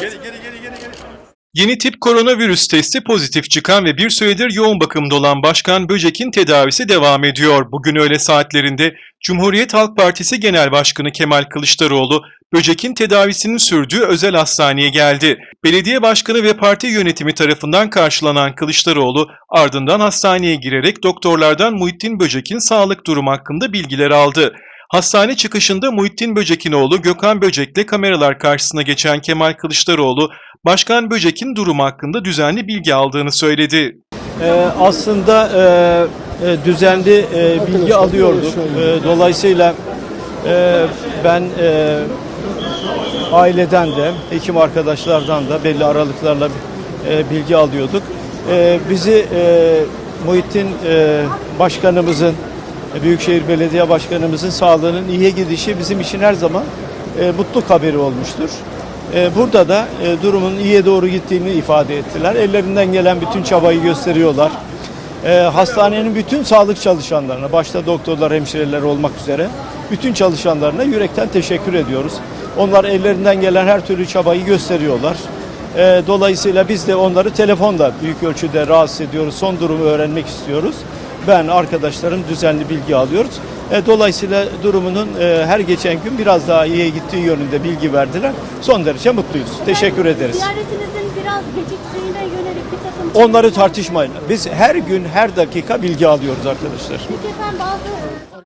Geri geri geri geri. Yeni tip koronavirüs testi pozitif çıkan ve bir süredir yoğun bakımda olan Başkan Böcek'in tedavisi devam ediyor. Bugün öğle saatlerinde Cumhuriyet Halk Partisi Genel Başkanı Kemal Kılıçdaroğlu, Böcek'in tedavisinin sürdüğü özel hastaneye geldi. Belediye başkanı ve parti yönetimi tarafından karşılanan Kılıçdaroğlu, ardından hastaneye girerek doktorlardan Muhittin Böcek'in sağlık durumu hakkında bilgiler aldı. Hastane çıkışında Muhittin Böcek'in oğlu Gökhan Böcek'le kameralar karşısına geçen Kemal Kılıçdaroğlu, Başkan Böcek'in durumu hakkında düzenli bilgi aldığını söyledi. Ee, aslında e, e, düzenli e, bilgi alıyorduk. E, dolayısıyla e, ben e, aileden de, hekim arkadaşlardan da belli aralıklarla e, bilgi alıyorduk. E, bizi e, Muhittin e, Başkanımızın, Büyükşehir Belediye Başkanımızın sağlığının iyiye gidişi bizim için her zaman e, mutluluk haberi olmuştur. E, Burada da e, durumun iyiye doğru gittiğini ifade ettiler. Ellerinden gelen bütün çabayı gösteriyorlar. E, Hastanenin bütün sağlık çalışanlarına, başta doktorlar, hemşireler olmak üzere bütün çalışanlarına yürekten teşekkür ediyoruz. Onlar ellerinden gelen her türlü çabayı gösteriyorlar. E, Dolayısıyla biz de onları telefonda büyük ölçüde rahatsız ediyoruz. Son durumu öğrenmek istiyoruz. Ben arkadaşlarım düzenli bilgi alıyoruz. E, Dolayısıyla durumunun e, her geçen gün biraz daha iyiye gittiği yönünde bilgi verdiler. Son derece mutluyuz. Teşekkür ederiz. Ziyaretinizin biraz geciktiğine yönelik bir takım... Onları tartışmayın. Biz her gün her dakika bilgi alıyoruz arkadaşlar. Peki efendim bazı